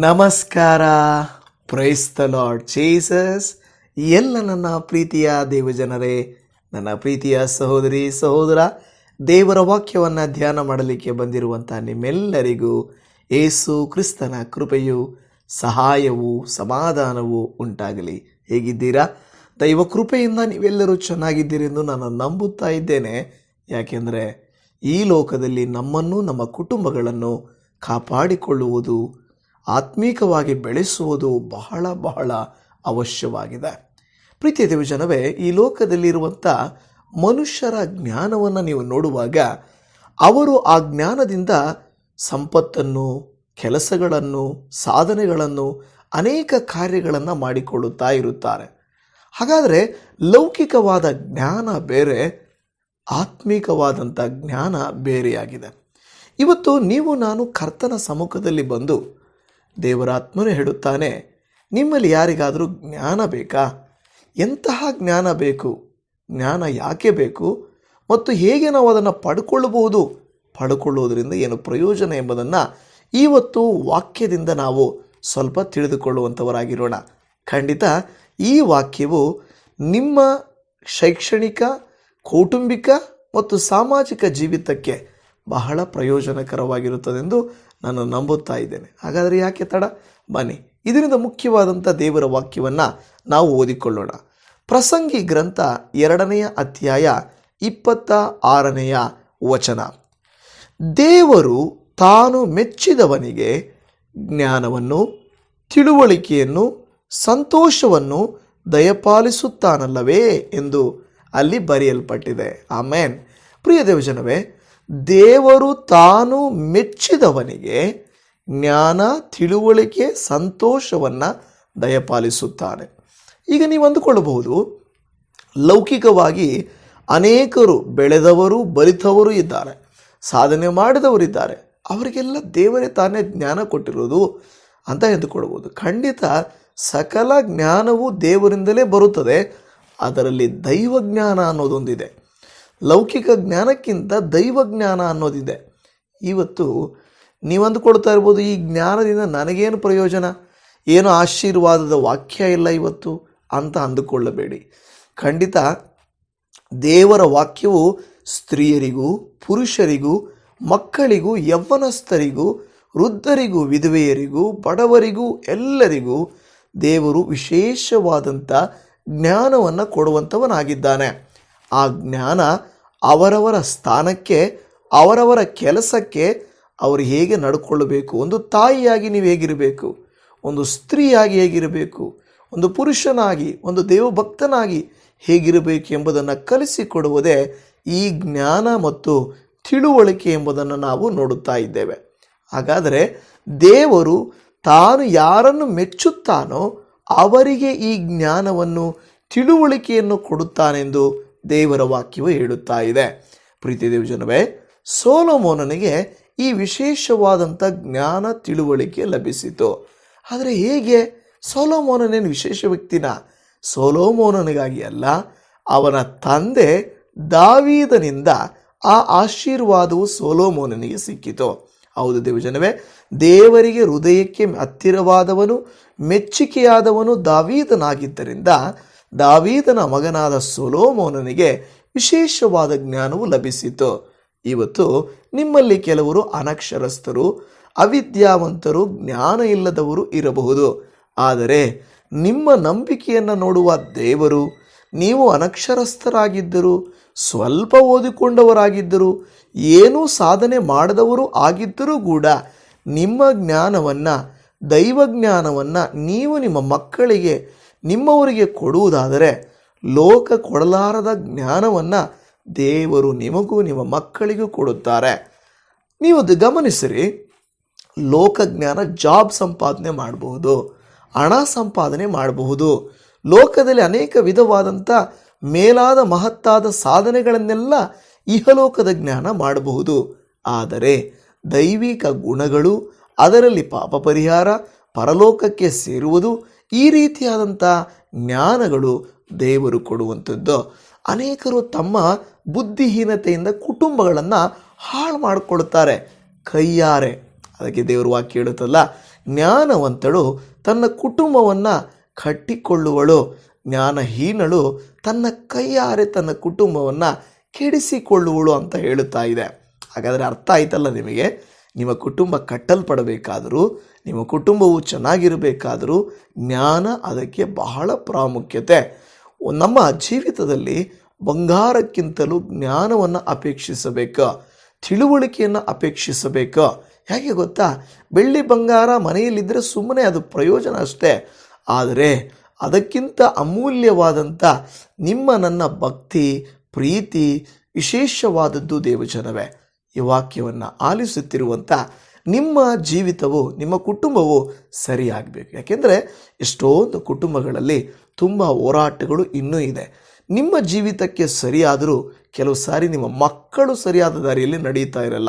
ನಮಸ್ಕಾರ. Praise the lord Jesus ಎಲ್ಲ ನನ್ನ ಪ್ರೀತಿಯ ದೇವಜನರೇ, ನನ್ನ ಪ್ರೀತಿಯ ಸಹೋದರಿ, ಸಹೋದರ, ದೇವರ ವಾಕ್ಯವನ್ನು ಧ್ಯಾನ ಮಾಡಲಿಕ್ಕೆ ಬಂದಿರುವಂಥ ನಿಮ್ಮೆಲ್ಲರಿಗೂ ಏಸು ಕ್ರಿಸ್ತನ ಕೃಪೆಯು, ಸಹಾಯವು, ಸಮಾಧಾನವು ಉಂಟಾಗಲಿ. ಹೇಗಿದ್ದೀರಾ? ದೈವ ಕೃಪೆಯಿಂದ ನೀವೆಲ್ಲರೂ ಚೆನ್ನಾಗಿದ್ದೀರಿ ಎಂದು ನಾನು ನಂಬುತ್ತಾ ಇದ್ದೇನೆ. ಯಾಕೆಂದರೆ ಈ ಲೋಕದಲ್ಲಿ ನಮ್ಮನ್ನು, ನಮ್ಮ ಕುಟುಂಬಗಳನ್ನು ಕಾಪಾಡಿಕೊಳ್ಳುವುದು ಆತ್ಮೀಕವಾಗಿ ಬೆಳೆಸುವುದು ಬಹಳ ಬಹಳ ಅವಶ್ಯವಾಗಿದೆ. ಪ್ರೀತಿಯ ದೇವಜನವೇ, ಈ ಲೋಕದಲ್ಲಿರುವಂಥ ಮನುಷ್ಯರ ಜ್ಞಾನವನ್ನು ನೀವು ನೋಡುವಾಗ ಅವರು ಆ ಜ್ಞಾನದಿಂದ ಸಂಪತ್ತನ್ನು, ಕೆಲಸಗಳನ್ನು, ಸಾಧನೆಗಳನ್ನು ಅನೇಕ ಕಾರ್ಯಗಳನ್ನು ಮಾಡಿಕೊಳ್ಳುತ್ತಾ ಇರುತ್ತಾರೆ. ಹಾಗಾದರೆ ಲೌಕಿಕವಾದ ಜ್ಞಾನ ಬೇರೆ, ಆತ್ಮೀಕವಾದಂಥ ಜ್ಞಾನ ಬೇರೆಯಾಗಿದೆ. ಇವತ್ತು ನೀವು, ನಾನು ಕರ್ತನ ಸಮ್ಮುಖದಲ್ಲಿ ಬಂದು ದೇವರಾತ್ಮನು ಹೇಳುತ್ತಾನೆ, ನಿಮ್ಮಲ್ಲಿ ಯಾರಿಗಾದರೂ ಜ್ಞಾನ ಬೇಕಾ? ಎಂತಹ ಜ್ಞಾನ ಬೇಕು? ಜ್ಞಾನ ಯಾಕೆ ಬೇಕು? ಮತ್ತು ಹೇಗೆ ನಾವು ಅದನ್ನು ಪಡ್ಕೊಳ್ಳಬಹುದು? ಪಡ್ಕೊಳ್ಳುವುದರಿಂದ ಏನು ಪ್ರಯೋಜನ ಎಂಬುದನ್ನು ಇವತ್ತು ವಾಕ್ಯದಿಂದ ನಾವು ಸ್ವಲ್ಪ ತಿಳಿದುಕೊಳ್ಳುವಂಥವರಾಗಿರೋಣ. ಖಂಡಿತ ಈ ವಾಕ್ಯವು ನಿಮ್ಮ ಶೈಕ್ಷಣಿಕ, ಕೌಟುಂಬಿಕ ಮತ್ತು ಸಾಮಾಜಿಕ ಜೀವಿತಕ್ಕೆ ಬಹಳ ಪ್ರಯೋಜನಕರವಾಗಿರುತ್ತದೆಂದು ನಾನು ನಂಬುತ್ತಾ ಇದ್ದೇನೆ. ಹಾಗಾದರೆ ಯಾಕೆ ತಡ? ಬನ್ನಿ. ಇದರಿಂದ ಮುಖ್ಯವಾದಂಥ ದೇವರ ವಾಕ್ಯವನ್ನು ನಾವು ಓದಿಕೊಳ್ಳೋಣ. ಪ್ರಸಂಗಿ ಗ್ರಂಥ ಎರಡನೆಯ ಅಧ್ಯಾಯ ಇಪ್ಪತ್ತ ಆರನೆಯ ವಚನ. ದೇವರು ತಾನು ಮೆಚ್ಚಿದವನಿಗೆ ಜ್ಞಾನವನ್ನು, ತಿಳುವಳಿಕೆಯನ್ನು, ಸಂತೋಷವನ್ನು ದಯಪಾಲಿಸುತ್ತಾನಲ್ಲವೇ ಎಂದು ಅಲ್ಲಿ ಬರೆಯಲ್ಪಟ್ಟಿದೆ. ಆಮೇನ್. ಪ್ರಿಯ ದೇವಜನವೇ ದೇವರು ತಾನು ಮೆಚ್ಚಿದವನಿಗೆ ಜ್ಞಾನ, ತಿಳುವಳಿಕೆ, ಸಂತೋಷವನ್ನು ದಯಪಾಲಿಸುತ್ತಾನೆ. ಈಗ ನೀವು ಅಂದುಕೊಳ್ಳಬಹುದು, ಲೌಕಿಕವಾಗಿ ಅನೇಕರು ಬೆಳೆದವರು, ಬಲಿತವರು ಇದ್ದಾರೆ, ಸಾಧನೆ ಮಾಡಿದವರಿದ್ದಾರೆ ಅವರಿಗೆಲ್ಲ ದೇವರೇ ತಾನೇ ಜ್ಞಾನ ಕೊಟ್ಟಿರೋದು ಅಂತ ಎಂದುಕೊಳ್ಬೋದು ಖಂಡಿತ ಸಕಲ ಜ್ಞಾನವು ದೇವರಿಂದಲೇ ಬರುತ್ತದೆ, ಅದರಲ್ಲಿ ದೈವ ಜ್ಞಾನ ಅನ್ನೋದೊಂದಿದೆ. ಲೌಕಿಕ ಜ್ಞಾನಕ್ಕಿಂತ ದೈವ ಜ್ಞಾನ ಅನ್ನೋದಿದೆ. ಇವತ್ತು ನೀವು ಅಂದುಕೊಳ್ತಾ ಇರ್ಬೋದು, ಈ ಜ್ಞಾನದಿಂದ ನನಗೇನು ಪ್ರಯೋಜನ? ಏನು ಆಶೀರ್ವಾದದ ವಾಕ್ಯ ಇಲ್ಲ ಇವತ್ತು ಅಂತ ಅಂದುಕೊಳ್ಳಬೇಡಿ. ಖಂಡಿತ ದೇವರ ವಾಕ್ಯವು ಸ್ತ್ರೀಯರಿಗೂ, ಪುರುಷರಿಗೂ, ಮಕ್ಕಳಿಗೂ, ಯೌವನಸ್ಥರಿಗೂ, ವೃದ್ಧರಿಗೂ, ವಿಧವೆಯರಿಗೂ, ಬಡವರಿಗೂ, ಎಲ್ಲರಿಗೂ ದೇವರು ವಿಶೇಷವಾದಂಥ ಜ್ಞಾನವನ್ನು ಕೊಡುವಂಥವನಾಗಿದ್ದಾನೆ ಆ ಜ್ಞಾನ ಅವರವರ ಸ್ಥಾನಕ್ಕೆ, ಅವರವರ ಕೆಲಸಕ್ಕೆ ಅವರು ಹೇಗೆ ನಡ್ಕೊಳ್ಳಬೇಕು? ಒಂದು ತಾಯಿಯಾಗಿ ನೀವು ಹೇಗಿರಬೇಕು? ಒಂದು ಸ್ತ್ರೀಯಾಗಿ ಹೇಗಿರಬೇಕು? ಒಂದು ಪುರುಷನಾಗಿ, ಒಂದು ದೇವಭಕ್ತನಾಗಿ ಹೇಗಿರಬೇಕು ಎಂಬುದನ್ನು ಕಲಿಸಿಕೊಡುವುದೇ ಈ ಜ್ಞಾನ ಮತ್ತು ತಿಳುವಳಿಕೆ ಎಂಬುದನ್ನು ನಾವು ನೋಡುತ್ತಾ ಇದ್ದೇವೆ. ಹಾಗಾದರೆ ದೇವರು ತಾನು ಯಾರನ್ನು ಮೆಚ್ಚುತ್ತಾನೋ ಅವರಿಗೆ ಈ ಜ್ಞಾನವನ್ನು, ತಿಳುವಳಿಕೆಯನ್ನು ಕೊಡುತ್ತಾನೆಂದು ದೇವರ ವಾಕ್ಯವು ಹೇಳುತ್ತಾ ಇದೆ. ಪ್ರೀತಿ ದೇವಜನವೇ ಸೋಲೋಮೋನನಿಗೆ ಈ ವಿಶೇಷವಾದಂಥ ಜ್ಞಾನ ತಿಳುವಳಿಕೆ ಲಭಿಸಿತು. ಆದರೆ ಹೇಗೆ? ಸೋಲೋಮೋನನೇನು ವಿಶೇಷ ವ್ಯಕ್ತಿನ? ಸೋಲೋಮೋನನಿಗಾಗಿ ಅಲ್ಲ, ಅವನ ತಂದೆ ದಾವೀದನಿಂದ ಆ ಆಶೀರ್ವಾದವು ಸೋಲೋಮೋನನಿಗೆ ಸಿಕ್ಕಿತು. ಹೌದು ದೇವಜನವೇ ದೇವರಿಗೆ ಹೃದಯಕ್ಕೆ ಹತ್ತಿರವಾದವನು ಮೆಚ್ಚುಗೆಯಾದವನು ದಾವೀದನಾಗಿದ್ದರಿಂದ ದಾವೀದನ ಮಗನಾದ ಸೊಲೋಮೋನನಿಗೆ ವಿಶೇಷವಾದ ಜ್ಞಾನವು ಲಭಿಸಿತು. ಇವತ್ತು ನಿಮ್ಮಲ್ಲಿ ಕೆಲವರು ಅನಕ್ಷರಸ್ಥರು, ಅವಿದ್ಯಾವಂತರು ಜ್ಞಾನ ಇಲ್ಲದವರು ಇರಬಹುದು. ಆದರೆ ನಿಮ್ಮ ನಂಬಿಕೆಯನ್ನು ನೋಡುವ ದೇವರು, ನೀವು ಅನಕ್ಷರಸ್ಥರಾಗಿದ್ದರು, ಸ್ವಲ್ಪ ಓದಿಕೊಂಡವರಾಗಿದ್ದರು, ಏನೂ ಸಾಧನೆ ಮಾಡದವರು ಆಗಿದ್ದರೂ ಕೂಡ ನಿಮ್ಮ ಜ್ಞಾನವನ್ನು, ದೈವಜ್ಞಾನವನ್ನು ನೀವು ನಿಮ್ಮ ಮಕ್ಕಳಿಗೆ ನಿಮ್ಮವರಿಗೆ ಕೊಡುವುದಾದರೆ ಲೋಕ ಕೊಡಲಾರದ ಜ್ಞಾನವನ್ನು ದೇವರು ನಿಮಗೂ ನಿಮ್ಮ ಮಕ್ಕಳಿಗೂ ಕೊಡುತ್ತಾರೆ. ನೀವು ಗಮನಿಸಿರಿ ಲೋಕಜ್ಞಾನ ಜಾಬ್ ಸಂಪಾದನೆ ಮಾಡಬಹುದು, ಹಣ ಸಂಪಾದನೆ ಮಾಡಬಹುದು. ಲೋಕದಲ್ಲಿ ಅನೇಕ ವಿಧವಾದಂಥ ಮೇಲಾದ ಮಹತ್ತಾದ ಸಾಧನೆಗಳನ್ನೆಲ್ಲ ಇಹಲೋಕದ ಜ್ಞಾನ ಮಾಡಬಹುದು. ಆದರೆ ದೈವಿಕ ಗುಣಗಳು ಅದರಲ್ಲಿ ಪಾಪ ಪರಿಹಾರ, ಪರಲೋಕಕ್ಕೆ ಸೇರುವುದು ಈ ರೀತಿಯಾದಂಥ ಜ್ಞಾನಗಳು ದೇವರು ಕೊಡುವಂಥದ್ದು. ಅನೇಕರು ತಮ್ಮ ಬುದ್ಧಿಹೀನತೆಯಿಂದ ಕುಟುಂಬಗಳನ್ನು ಹಾಳು ಮಾಡಿಕೊಳ್ತಾರೆ. ಕೈಯಾರೆ. ಅದಕ್ಕೆ ದೇವರು ವಾಕ್ಯ ಹೇಳುತ್ತಲ್ಲ, ಜ್ಞಾನವಂತಳು ತನ್ನ ಕುಟುಂಬವನ್ನು ಕಟ್ಟಿಕೊಳ್ಳುವಳು. ಜ್ಞಾನಹೀನಳು ತನ್ನ ಕೈಯಾರೆ ತನ್ನ ಕುಟುಂಬವನ್ನು ಕೆಡಿಸಿಕೊಳ್ಳುವಳು ಅಂತ ಹೇಳುತ್ತಾ ಇದೆ. ಹಾಗಾದರೆ ಅರ್ಥ ಆಯ್ತಲ್ಲ ನಿಮಗೆ? ನಿಮ್ಮ ಕುಟುಂಬ ಕಟ್ಟಲ್ಪಡಬೇಕಾದರೂ ನಿಮ್ಮ ಕುಟುಂಬವು ಚೆನ್ನಾಗಿರಬೇಕಾದರೂ ಜ್ಞಾನ ಅದಕ್ಕೆ ಬಹಳ ಪ್ರಾಮುಖ್ಯತೆ. ನಮ್ಮ ಜೀವಿತದಲ್ಲಿ ಬಂಗಾರಕ್ಕಿಂತಲೂ ಜ್ಞಾನವನ್ನು ಅಪೇಕ್ಷಿಸಬೇಕು, ತಿಳುವಳಿಕೆಯನ್ನು ಅಪೇಕ್ಷಿಸಬೇಕು. ಹೇಗೆ ಗೊತ್ತಾ? ಬೆಳ್ಳಿ ಬಂಗಾರ ಮನೆಯಲ್ಲಿದ್ದರೆ ಸುಮ್ಮನೆ ಅದು ಪ್ರಯೋಜನ ಅಷ್ಟೇ. ಆದರೆ ಅದಕ್ಕಿಂತ ಅಮೂಲ್ಯವಾದಂಥ ನಿಮ್ಮ ನನ್ನ ಭಕ್ತಿ, ಪ್ರೀತಿ ವಿಶೇಷವಾದದ್ದು ದೇವಜನವೇ. ಈ ವಾಕ್ಯವನ್ನು ಆಲಿಸುತ್ತಿರುವಂಥ ನಿಮ್ಮ ಜೀವಿತವು, ನಿಮ್ಮ ಕುಟುಂಬವು ಸರಿಯಾಗಬೇಕು. ಯಾಕೆಂದರೆ ಎಷ್ಟೊಂದು ಕುಟುಂಬಗಳಲ್ಲಿ ತುಂಬ ಹೋರಾಟಗಳು ಇನ್ನೂ ಇದೆ. ನಿಮ್ಮ ಜೀವಿತಕ್ಕೆ ಸರಿಯಾದರೂ ಕೆಲವು ಸಾರಿ ನಿಮ್ಮ ಮಕ್ಕಳು ಸರಿಯಾದ ದಾರಿಯಲ್ಲಿ ನಡೀತಾ ಇರಲ್ಲ.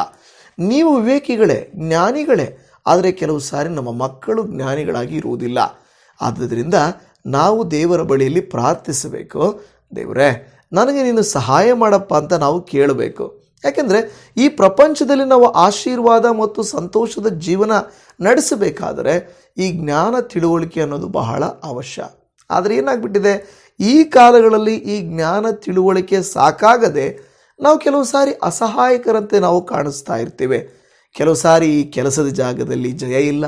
ನೀವು ವಿವೇಕಿಗಳೇ, ಜ್ಞಾನಿಗಳೇ, ಆದರೆ ಕೆಲವು ಸಾರಿ ನಮ್ಮ ಮಕ್ಕಳು ಜ್ಞಾನಿಗಳಾಗಿ ಇರುವುದಿಲ್ಲ. ಆದ್ದರಿಂದ ನಾವು ದೇವರ ಬಳಿಯಲ್ಲಿ ಪ್ರಾರ್ಥಿಸಬೇಕು. ದೇವರೇ, ನನಗೆ ನೀನು ಸಹಾಯ ಮಾಡಪ್ಪ ಅಂತ ನಾವು ಕೇಳಬೇಕು. ಯಾಕೆಂದರೆ ಈ ಪ್ರಪಂಚದಲ್ಲಿ ನಾವು ಆಶೀರ್ವಾದ ಮತ್ತು ಸಂತೋಷದ ಜೀವನ ನಡೆಸಬೇಕಾದರೆ ಈ ಜ್ಞಾನ ತಿಳುವಳಿಕೆ ಅನ್ನೋದು ಬಹಳ ಅವಶ್ಯ. ಆದರೆ ಏನಾಗ್ಬಿಟ್ಟಿದೆ? ಈ ಕಾಲಗಳಲ್ಲಿ ಈ ಜ್ಞಾನ ತಿಳುವಳಿಕೆ ಸಾಕಾಗದೆ ನಾವು ಕೆಲವು ಸಾರಿ ಅಸಹಾಯಕರಂತೆ ನಾವು ಕಾಣಿಸ್ತಾ ಇರ್ತೇವೆ. ಕೆಲವು ಸಾರಿ ಈ ಕೆಲಸದ ಜಾಗದಲ್ಲಿ ಜಯ ಇಲ್ಲ.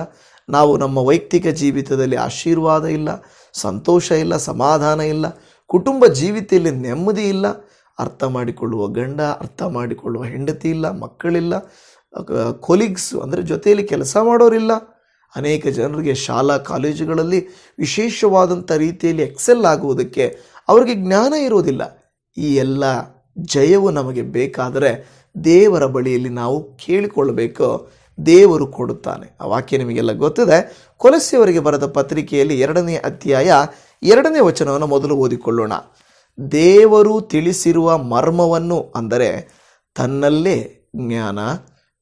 ನಾವು ನಮ್ಮ ವೈಯಕ್ತಿಕ ಜೀವಿತದಲ್ಲಿ ಆಶೀರ್ವಾದ ಇಲ್ಲ, ಸಂತೋಷ ಇಲ್ಲ, ಸಮಾಧಾನ ಇಲ್ಲ, ಕುಟುಂಬ ಜೀವಿತದಲ್ಲಿ ನೆಮ್ಮದಿ ಇಲ್ಲ ಅರ್ಥ ಮಾಡಿಕೊಳ್ಳುವ ಗಂಡ, ಅರ್ಥ ಮಾಡಿಕೊಳ್ಳುವ ಹೆಂಡತಿ ಇಲ್ಲ, ಮಕ್ಕಳಿಲ್ಲ ಕೊಲೀಗ್ಸ್ ಅಂದರೆ ಜೊತೆಯಲ್ಲಿ ಕೆಲಸ ಮಾಡೋರಿಲ್ಲ. ಅನೇಕ ಜನರಿಗೆ ಶಾಲಾ, ಕಾಲೇಜುಗಳಲ್ಲಿ ವಿಶೇಷವಾದಂಥ ರೀತಿಯಲ್ಲಿ ಎಕ್ಸೆಲ್ ಆಗುವುದಕ್ಕೆ ಅವರಿಗೆ ಜ್ಞಾನ ಇರುವುದಿಲ್ಲ. ಈ ಎಲ್ಲ ಜಯವು ನಮಗೆ ಬೇಕಾದರೆ ದೇವರ ಬಳಿಯಲ್ಲಿ ನಾವು ಕೇಳಿಕೊಳ್ಳಬೇಕು, ದೇವರು ಕೊಡುತ್ತಾನೆ. ಆ ವಾಕ್ಯ ನಿಮಗೆಲ್ಲ ಗೊತ್ತಿದೆ. ಕೊಲಸಿಯವರಿಗೆ ಬರೆದ ಪತ್ರಿಕೆಯಲ್ಲಿ ಎರಡನೇ ಅಧ್ಯಾಯ ಎರಡನೇ ವಚನವನ್ನು ಮೊದಲು ಓದಿಕೊಳ್ಳೋಣ. ದೇವರು ತಿಳಿಸಿರುವ ಮರ್ಮವನ್ನು ಅಂದರೆ ತನ್ನಲ್ಲೇ ಜ್ಞಾನ,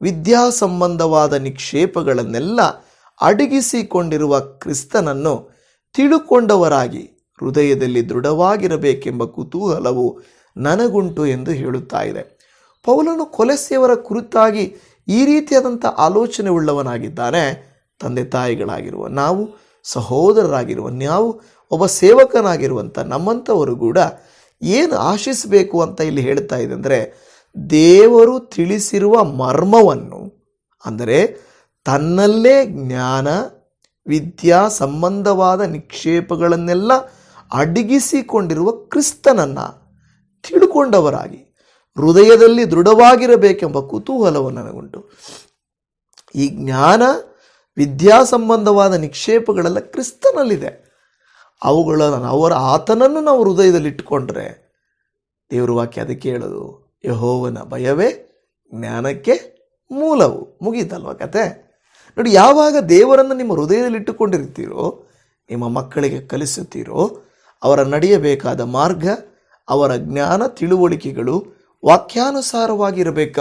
ವಿದ್ಯಾಸಂಬಂಧವಾದ ನಿಕ್ಷೇಪಗಳನ್ನೆಲ್ಲ ಅಡಗಿಸಿಕೊಂಡಿರುವ ಕ್ರಿಸ್ತನನ್ನು ತಿಳುಕೊಂಡವರಾಗಿ ಹೃದಯದಲ್ಲಿ ದೃಢವಾಗಿರಬೇಕೆಂಬ ಕುತೂಹಲವು ನನಗುಂಟು ಎಂದು ಹೇಳುತ್ತಾ ಇದೆ. ಪೌಲನು ಕೊಲೆಸೆಯವರ ಕುರಿತಾಗಿ ಈ ರೀತಿಯಾದಂಥ ಆಲೋಚನೆ ಉಳ್ಳವನಾಗಿದ್ದಾನೆ ತಂದೆ ತಾಯಿಗಳಾಗಿರುವ ನಾವು, ಸಹೋದರರಾಗಿರುವ ನಾವು ಒಬ್ಬ ಸೇವಕನಾಗಿರುವಂಥ ನಮ್ಮಂಥವರು ಕೂಡ ಏನು ಆಶಿಸಬೇಕು ಅಂತ ಇಲ್ಲಿ ಹೇಳ್ತಾ ಇದೆ ಅಂದರೆ ದೇವರು ತಿಳಿಸಿರುವ ಮರ್ಮವನ್ನು, ಅಂದರೆ ತನ್ನಲ್ಲೇ ಜ್ಞಾನ, ವಿದ್ಯಾ ಸಂಬಂಧವಾದ ನಿಕ್ಷೇಪಗಳನ್ನೆಲ್ಲ ಅಡಗಿಸಿಕೊಂಡಿರುವ ಕ್ರಿಸ್ತನನ್ನು ತಿಳ್ಕೊಂಡವರಾಗಿ, ಹೃದಯದಲ್ಲಿ ದೃಢವಾಗಿರಬೇಕೆಂಬ ಕುತೂಹಲವು ನನಗುಂಟು. ಈ ಜ್ಞಾನ, ವಿದ್ಯಾ ಸಂಬಂಧವಾದ ನಿಕ್ಷೇಪಗಳೆಲ್ಲ ಕ್ರಿಸ್ತನಲ್ಲಿದೆ. ಅವುಗಳನ್ನು ಅವರ ಆತನನ್ನು ನಾವು ಹೃದಯದಲ್ಲಿಟ್ಟುಕೊಂಡ್ರೆ ದೇವ್ರ ವಾಕ್ಯ ಅದಕ್ಕೆ ಹೇಳೋದು, ಯಹೋವನ ಭಯವೇ ಜ್ಞಾನಕ್ಕೆ ಮೂಲವು. ಮುಗೀತಲ್ವ ಕತೆ? ನೋಡಿ, ಯಾವಾಗ ದೇವರನ್ನು ನಿಮ್ಮ ಹೃದಯದಲ್ಲಿಟ್ಟುಕೊಂಡಿರ್ತೀರೋ ನಿಮ್ಮ ಮಕ್ಕಳಿಗೆ ಕಲಿಸುತ್ತೀರೋ, ಅವರ ನಡೆಯಬೇಕಾದ ಮಾರ್ಗ, ಅವರ ಜ್ಞಾನ ತಿಳುವಳಿಕೆಗಳು ವಾಕ್ಯಾನುಸಾರವಾಗಿರಬೇಕ?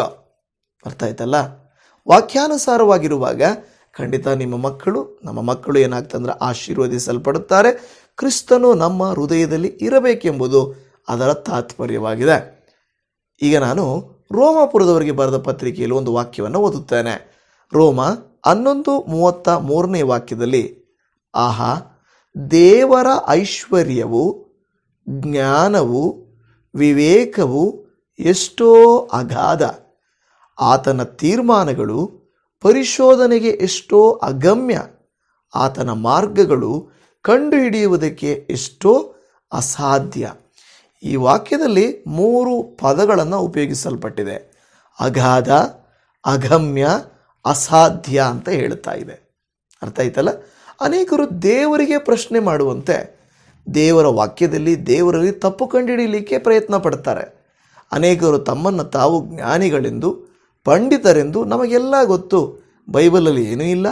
ಅರ್ಥ ಆಯ್ತಲ್ಲ? ವಾಕ್ಯಾನುಸಾರವಾಗಿರುವಾಗ ಖಂಡಿತ ನಿಮ್ಮ ಮಕ್ಕಳು, ನಮ್ಮ ಮಕ್ಕಳು ಏನಾಗ್ತಂದ್ರೆ ಆಶೀರ್ವದಿಸಲ್ಪಡುತ್ತಾರೆ ಕ್ರಿಸ್ತನು ನಮ್ಮ ಹೃದಯದಲ್ಲಿ ಇರಬೇಕೆಂಬುದು ಅದರ ತಾತ್ಪರ್ಯವಾಗಿದೆ. ಈಗ ನಾನು ರೋಮಾಪುರದವರಿಗೆ ಬರೆದ ಪತ್ರಿಕೆಯಲ್ಲಿ ಒಂದು ವಾಕ್ಯವನ್ನು ಓದುತ್ತೇನೆ. ರೋಮ ಹನ್ನೊಂದು ಮೂವತ್ತ ಮೂರನೇ ವಾಕ್ಯದಲ್ಲಿ, ಆಹಾ, ದೇವರ ಐಶ್ವರ್ಯವು, ಜ್ಞಾನವು, ವಿವೇಕವು ಎಷ್ಟೋ ಅಗಾಧ. ಆತನ ತೀರ್ಮಾನಗಳು ಪರಿಶೋಧನೆಗೆ ಎಷ್ಟೋ ಅಗಮ್ಯ. ಆತನ ಮಾರ್ಗಗಳು ಕಂಡುಹಿಡಿಯುವುದಕ್ಕೆ ಎಷ್ಟೋ ಅಸಾಧ್ಯ. ಈ ವಾಕ್ಯದಲ್ಲಿ ಮೂರು ಪದಗಳನ್ನು ಉಪಯೋಗಿಸಲ್ಪಟ್ಟಿದೆ. ಅಗಾಧ, ಅಗಮ್ಯ, ಅಸಾಧ್ಯ ಅಂತ ಹೇಳ್ತಾ ಇದೆ. ಅರ್ಥ ಆಯ್ತಲ್ಲ? ಅನೇಕರು ದೇವರಿಗೆ ಪ್ರಶ್ನೆ ಮಾಡುವಂತೆ ದೇವರ ವಾಕ್ಯದಲ್ಲಿ ದೇವರಲ್ಲಿ ತಪ್ಪು ಕಂಡುಹಿಡಿಯಲಿಕ್ಕೆ ಪ್ರಯತ್ನ ಪಡ್ತಾರೆ. ಅನೇಕರು ತಮ್ಮನ್ನು ತಾವು ಜ್ಞಾನಿಗಳೆಂದು, ಪಂಡಿತರೆಂದು ನಮಗೆಲ್ಲ ಗೊತ್ತು. ಬೈಬಲಲ್ಲಿ ಏನೂ ಇಲ್ಲ.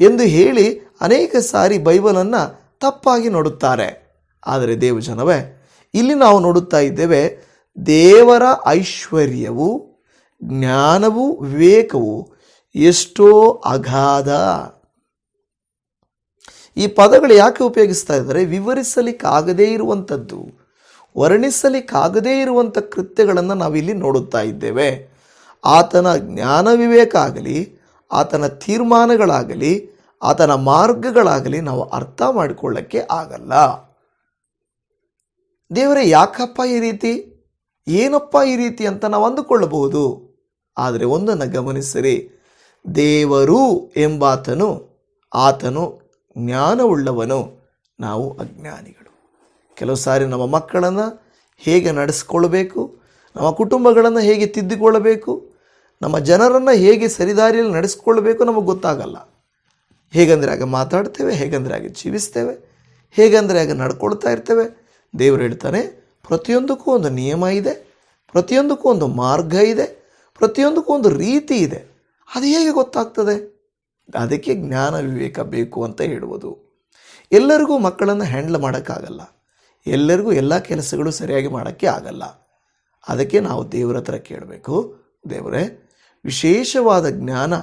ಎಂದು ಹೇಳಿ ಅನೇಕ ಸಾರಿ ಬೈಬಲನ್ನು ತಪ್ಪಾಗಿ ನೋಡುತ್ತಾರೆ. ಆದರೆ ದೇವಜನವೇ, ಇಲ್ಲಿ ನಾವು ನೋಡುತ್ತಾ ಇದ್ದೇವೆ, ದೇವರ ಐಶ್ವರ್ಯವು, ಜ್ಞಾನವು, ವಿವೇಕವು ಎಷ್ಟೋ ಅಗಾಧ. ಈ ಪದಗಳು ಯಾಕೆ ಉಪಯೋಗಿಸ್ತಾ ಇದ್ದಾರೆ? ವಿವರಿಸಲಿಕ್ಕಾಗದೇ ಇರುವಂಥದ್ದು, ವರ್ಣಿಸಲಿಕ್ಕಾಗದೇ ಇರುವಂಥ ಕೃತ್ಯಗಳನ್ನು ನಾವಿಲ್ಲಿ ನೋಡುತ್ತಾ ಇದ್ದೇವೆ. ಆತನ ಜ್ಞಾನ ವಿವೇಕ ಆಗಲಿ, ಆತನ ತೀರ್ಮಾನಗಳಾಗಲಿ ಆತನ ಮಾರ್ಗಗಳಾಗಲಿ ನಾವು ಅರ್ಥ ಮಾಡಿಕೊಳ್ಳಕ್ಕೆ ಆಗಲ್ಲ. ದೇವರೇ, ಯಾಕಪ್ಪ ಈ ರೀತಿ? ಏನಪ್ಪ ಈ ರೀತಿ ಅಂತ ನಾವು ಅಂದುಕೊಳ್ಳಬಹುದು. ಆದರೆ ಒಂದನ್ನು ಗಮನಿಸಿರಿ. ದೇವರು ಎಂಬಾತನು, ಆತನು ಜ್ಞಾನವುಳ್ಳವನು, ನಾವು ಅಜ್ಞಾನಿಗಳು. ಕೆಲವು ಸಾರಿ ನಮ್ಮ ಮಕ್ಕಳನ್ನು ಹೇಗೆ ನಡೆಸ್ಕೊಳ್ಬೇಕು ನಮ್ಮ ಕುಟುಂಬಗಳನ್ನು ಹೇಗೆ ತಿದ್ದಿಕೊಳ್ಳಬೇಕು? ನಮ್ಮ ಜನರನ್ನು ಹೇಗೆ ಸರಿದಾರಿಯಲ್ಲಿ ನಡೆಸಿಕೊಳ್ಳಬೇಕು ನಮಗೆ ಗೊತ್ತಾಗಲ್ಲ. ಹೇಗಂದರೆ ಆಗ ಮಾತಾಡ್ತೇವೆ, ಹೇಗಂದರೆ ಆಗ ಜೀವಿಸ್ತೇವೆ, ಹೇಗಂದರೆ ಆಗ ನಡ್ಕೊಳ್ತಾ ಇರ್ತೇವೆ. ದೇವರು ಹೇಳ್ತಾನೆ, ಪ್ರತಿಯೊಂದಕ್ಕೂ ಒಂದು ನಿಯಮ ಇದೆ, ಪ್ರತಿಯೊಂದಕ್ಕೂ ಒಂದು ಮಾರ್ಗ ಇದೆ, ಪ್ರತಿಯೊಂದಕ್ಕೂ ಒಂದು ರೀತಿ ಇದೆ. ಅದು ಹೇಗೆ ಗೊತ್ತಾಗ್ತದೆ? ಅದಕ್ಕೆ ಜ್ಞಾನ ವಿವೇಕ ಬೇಕು ಅಂತ ಹೇಳುವುದು. ಎಲ್ಲರಿಗೂ ಮಕ್ಕಳನ್ನು ಹ್ಯಾಂಡ್ಲ್ ಮಾಡೋಕ್ಕಾಗಲ್ಲ. ಎಲ್ಲರಿಗೂ ಎಲ್ಲ ಕೆಲಸಗಳು ಸರಿಯಾಗಿ ಮಾಡೋಕ್ಕೆ ಆಗಲ್ಲ. ಅದಕ್ಕೆ ನಾವು ದೇವರ ಹತ್ರ ಕೇಳಬೇಕು. ದೇವರೇ, ವಿಶೇಷವಾದ ಜ್ಞಾನ,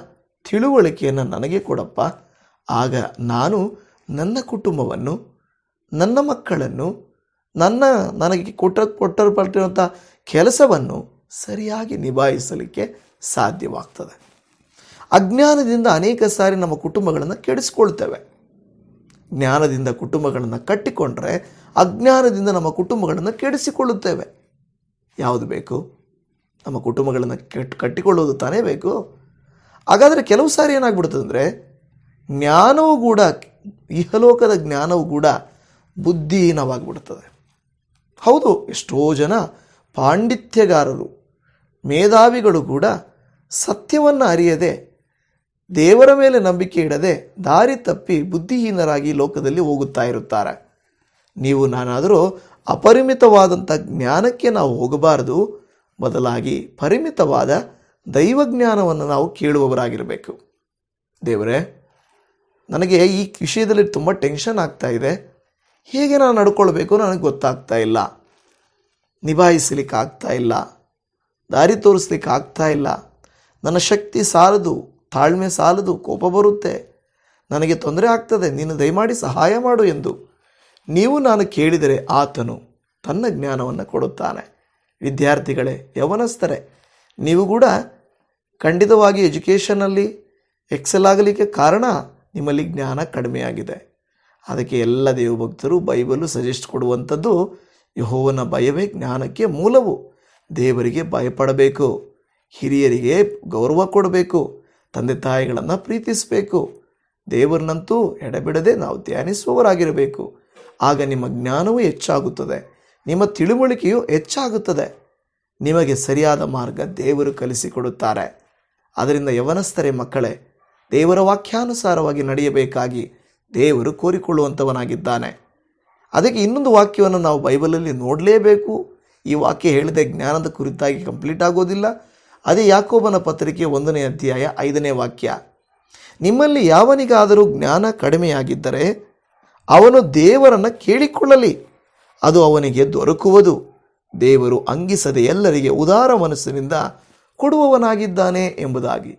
ತಿಳುವಳಿಕೆಯನ್ನು ನನಗೆ ಕೊಡಪ್ಪ. ಆಗ ನಾನು ನನ್ನ ಕುಟುಂಬವನ್ನು, ನನ್ನ ಮಕ್ಕಳನ್ನು, ನನ್ನ ನನಗೆ ಕೊಟ್ಟ ಕೊಟ್ಟಲ್ಪಟ್ಟಿರುವಂಥ ಕೆಲಸವನ್ನು ಸರಿಯಾಗಿ ನಿಭಾಯಿಸಲಿಕ್ಕೆ ಸಾಧ್ಯವಾಗ್ತದೆ. ಅಜ್ಞಾನದಿಂದ ಅನೇಕ ಸಾರಿ ನಮ್ಮ ಕುಟುಂಬಗಳನ್ನು ಕೆಡಿಸ್ಕೊಳ್ತೇವೆ. ಜ್ಞಾನದಿಂದ ಕುಟುಂಬಗಳನ್ನು ಕಟ್ಟಿಕೊಂಡ್ರೆ ಅಜ್ಞಾನದಿಂದ ನಮ್ಮ ಕುಟುಂಬಗಳನ್ನು ಕೆಡಿಸಿಕೊಳ್ಳುತ್ತೇವೆ. ಯಾವುದು ಬೇಕು? ನಮ್ಮ ಕುಟುಂಬಗಳನ್ನು ಕೆಟ್ ಕಟ್ಟಿಕೊಳ್ಳೋದು ತಾನೇ ಬೇಕು? ಹಾಗಾದರೆ ಕೆಲವು ಸಾರಿ ಏನಾಗ್ಬಿಡ್ತದೆ ಅಂದರೆ ಜ್ಞಾನವೂ ಕೂಡ, ಇಹಲೋಕದ ಜ್ಞಾನವೂ ಕೂಡ ಬುದ್ಧಿಹೀನವಾಗಿಬಿಡ್ತದೆ ಹೌದು, ಎಷ್ಟೋ ಜನ ಪಾಂಡಿತ್ಯಗಾರರು, ಮೇಧಾವಿಗಳು ಕೂಡ ಸತ್ಯವನ್ನು ಅರಿಯದೆ, ದೇವರ ಮೇಲೆ ನಂಬಿಕೆ ಇಡದೆ ದಾರಿ ತಪ್ಪಿ ಬುದ್ಧಿಹೀನರಾಗಿ ಲೋಕದಲ್ಲಿ ಹೋಗುತ್ತಾ ಇರುತ್ತಾರೆ. ನೀವು ನಾನಾದರೂ ಅಪರಿಮಿತವಾದಂಥ ಜ್ಞಾನಕ್ಕೆ ನಾವು ಹೋಗಬಾರದು, ಬದಲಾಗಿ ಪರಿಮಿತವಾದ ದೈವಜ್ಞಾನವನ್ನು ನಾವು ಕೇಳುವವರಾಗಿರಬೇಕು. ದೇವರೇ ನನಗೆ ಈ ವಿಷಯದಲ್ಲಿ ತುಂಬ ಟೆನ್ಷನ್ ಆಗ್ತಾ ಇದೆ. ಹೇಗೆ ನಾನು ನಡ್ಕೊಳ್ಬೇಕು ನನಗೆ ಗೊತ್ತಾಗ್ತಾ ಇಲ್ಲ. ನಿಭಾಯಿಸಲಿಕ್ಕೆ ಆಗ್ತಾ ಇಲ್ಲ. ದಾರಿ ತೋರಿಸ್ಲಿಕ್ಕೆ ಆಗ್ತಾ ಇಲ್ಲ. ನನ್ನ ಶಕ್ತಿ ಸಾಲದು, ತಾಳ್ಮೆ ಸಾಲದು, ಕೋಪ ಬರುತ್ತೆ. ನನಗೆ ತೊಂದರೆ ಆಗ್ತದೆ. ನೀನು ದಯಮಾಡಿ ಸಹಾಯ ಮಾಡು ಎಂದು ನೀವು ನಾನು ಕೇಳಿದರೆ ಆತನು ತನ್ನ ಜ್ಞಾನವನ್ನು ಕೊಡುತ್ತಾನೆ. ವಿದ್ಯಾರ್ಥಿಗಳೇ, ಯವನಸ್ಥರೇ, ನೀವು ಕೂಡ ಖಂಡಿತವಾಗಿ ಎಜುಕೇಷನಲ್ಲಿ ಎಕ್ಸೆಲ್ ಆಗಲಿಕ್ಕೆ ಕಾರಣ. ನಿಮ್ಮಲ್ಲಿ ಜ್ಞಾನ ಕಡಿಮೆಯಾಗಿದೆ ಅದಕ್ಕೆ ಎಲ್ಲ ದೇವಭಕ್ತರು ಬೈಬಲು ಸಜೆಸ್ಟ್ ಕೊಡುವಂಥದ್ದು ಯಹೋವನ ಭಯವೇ ಜ್ಞಾನಕ್ಕೆ ಮೂಲವು. ದೇವರಿಗೆ ಭಯಪಡಬೇಕು. ಹಿರಿಯರಿಗೆ ಗೌರವ ಕೊಡಬೇಕು. ತಂದೆ ತಾಯಿಗಳನ್ನು ಪ್ರೀತಿಸಬೇಕು. ದೇವರನ್ನಂತೂ ಎಡೆಬಿಡದೆ ನಾವು ಧ್ಯಾನಿಸುವವರಾಗಿರಬೇಕು. ಆಗ ನಿಮ್ಮ ಜ್ಞಾನವೂ ಹೆಚ್ಚಾಗುತ್ತದೆ. ನಿಮ್ಮ ತಿಳುವಳಿಕೆಯು ಹೆಚ್ಚಾಗುತ್ತದೆ. ನಿಮಗೆ ಸರಿಯಾದ ಮಾರ್ಗ ದೇವರು ಕಲಿಸಿಕೊಡುತ್ತಾರೆ. ಅದರಿಂದ ಯವನಸ್ಥರೇ ಮಕ್ಕಳೇ ದೇವರ ವಾಕ್ಯಾನುಸಾರವಾಗಿ ನಡೆಯಬೇಕಾಗಿ ದೇವರು ಕೋರಿಕೊಳ್ಳುವಂಥವನಾಗಿದ್ದಾನೆ. ಅದಕ್ಕೆ ಇನ್ನೊಂದು ವಾಕ್ಯವನ್ನು ನಾವು ಬೈಬಲಲ್ಲಿ ನೋಡಲೇಬೇಕು. ಈ ವಾಕ್ಯ ಹೇಳಿದೆ ಜ್ಞಾನದ ಕುರಿತಾಗಿ ಕಂಪ್ಲೀಟ್ ಆಗೋದಿಲ್ಲ. ಅದೇ ಯಾಕೋಬನ ಪತ್ರಿಕೆ ಒಂದನೇ ಅಧ್ಯಾಯ ಐದನೇ ವಾಕ್ಯ. ನಿಮ್ಮಲ್ಲಿ ಯಾವನಿಗಾದರೂ ಜ್ಞಾನ ಕಡಿಮೆಯಾಗಿದ್ದರೆ ಅವನು ದೇವರನ್ನು ಕೇಳಿಕೊಳ್ಳಲಿ. ಅದು ಅವನಿಗೆ ದೊರಕುವುದು. ದೇವರು ಅಂಗಿಸದೆ ಎಲ್ಲರಿಗೆ ಉದಾರ ಮನಸ್ಸಿನಿಂದ ಕೊಡುವವನಾಗಿದ್ದಾನೆ ಎಂಬುದಾಗಿ.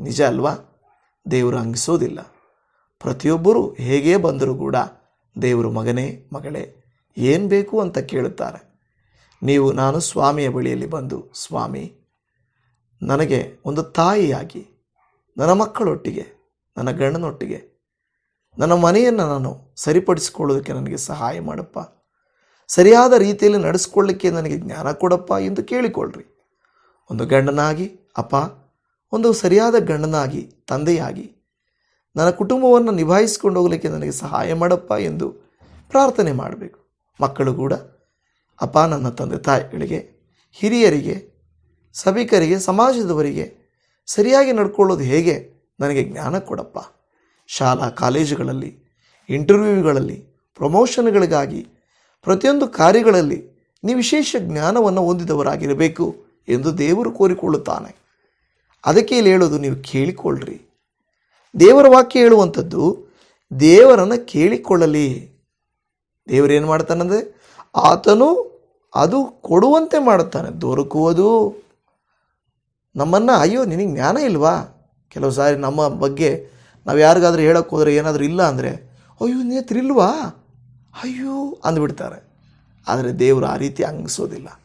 ನಿಜ ಅಲ್ವಾ? ದೇವರು ಅಂಗಿಸೋದಿಲ್ಲ ಪ್ರತಿಯೊಬ್ಬರೂ ಹೇಗೇ ಬಂದರೂ ಕೂಡ ದೇವರು ಮಗನೇ, ಮಗಳೇ, ಏನು ಬೇಕು ಅಂತ ಕೇಳುತ್ತಾರೆ. ನೀವು, ನಾನು ಸ್ವಾಮಿಯ ಬಳಿಯಲ್ಲಿ ಬಂದು, ಸ್ವಾಮಿ, ನನಗೆ ಒಂದು ತಾಯಿಯಾಗಿ, ನನ್ನ ಮಕ್ಕಳೊಟ್ಟಿಗೆ, ನನ್ನ ಗಂಡನೊಟ್ಟಿಗೆ, ನನ್ನ ಮನೆಯನ್ನು ನಾನು ಸರಿಪಡಿಸಿಕೊಳ್ಳೋದಕ್ಕೆ ನನಗೆ ಸಹಾಯ ಮಾಡಪ್ಪ. ಸರಿಯಾದ ರೀತಿಯಲ್ಲಿ ನಡೆಸ್ಕೊಳ್ಳಿಕ್ಕೆ ನನಗೆ ಜ್ಞಾನ ಕೊಡಪ್ಪ ಎಂದು ಕೇಳಿಕೊಳ್ಳ್ರಿ ಒಂದು ಗಂಡನಾಗಿ, ಅಪ್ಪ ಒಂದು ಸರಿಯಾದ ಗಂಡನಾಗಿ, ತಂದೆಯಾಗಿ. ನನ್ನ ಕುಟುಂಬವನ್ನು ನಿಭಾಯಿಸಿಕೊಂಡು ಹೋಗಲಿಕ್ಕೆ ನನಗೆ ಸಹಾಯ ಮಾಡಪ್ಪ ಎಂದು ಪ್ರಾರ್ಥನೆ ಮಾಡಬೇಕು. ಮಕ್ಕಳು ಕೂಡ, ಅಪ್ಪ, ನನ್ನ ತಂದೆ ತಾಯಿಗಳಿಗೆ, ಹಿರಿಯರಿಗೆ, ಸಭಿಕರಿಗೆ, ಸಮಾಜದವರಿಗೆ ಸರಿಯಾಗಿ ನಡ್ಕೊಳ್ಳೋದು ಹೇಗೆ? ನನಗೆ ಜ್ಞಾನ ಕೊಡಪ್ಪ. ಶಾಲಾ, ಕಾಲೇಜುಗಳಲ್ಲಿ, ಇಂಟರ್ವ್ಯೂಗಳಲ್ಲಿ, ಪ್ರಮೋಷನ್ಗಳಿಗಾಗಿ, ಪ್ರತಿಯೊಂದು ಕಾರ್ಯಗಳಲ್ಲಿ ನೀವು ವಿಶೇಷ ಜ್ಞಾನವನ್ನು ಹೊಂದಿದವರಾಗಿರಬೇಕು ಎಂದು ದೇವರು ಕೋರಿಕೊಳ್ಳುತ್ತಾನೆ. ಅದಕ್ಕೆ ಇಲ್ಲಿ ಹೇಳೋದು ನೀವು ಕೇಳಿಕೊಳ್ಳ್ರಿ. ದೇವರ ವಾಕ್ಯ ಹೇಳುವಂಥದ್ದು, ದೇವರನ್ನು ಕೇಳಿಕೊಳ್ಳಲಿ. ದೇವರೇನು ಮಾಡ್ತಾನಂದರೆ, ಆತನು ಅದು ಕೊಡುವಂತೆ ಮಾಡುತ್ತಾನೆ. ದೊರಕುವುದು. ನಮ್ಮನ್ನು, ಅಯ್ಯೋ, ನಿನಗೆ ಜ್ಞಾನ ಇಲ್ವಾ? ಕೆಲವು ಸಾರಿ ನಮ್ಮ ಬಗ್ಗೆ ನಾವು ಯಾರಿಗಾದರೂ ಹೇಳೋಕ್ಕೆ ಹೋದರೆ ಏನಾದರೂ ಇಲ್ಲ ಅಂದರೆ, ಅಯ್ಯೋ ನೇತ್ರ ಇಲ್ವಾ? ಅಯ್ಯೋ, ಅಂದ್ಬಿಡ್ತಾರೆ. ಆದರೆ ದೇವರು ಆ ರೀತಿ ಅಂಗಿಸೋದಿಲ್ಲ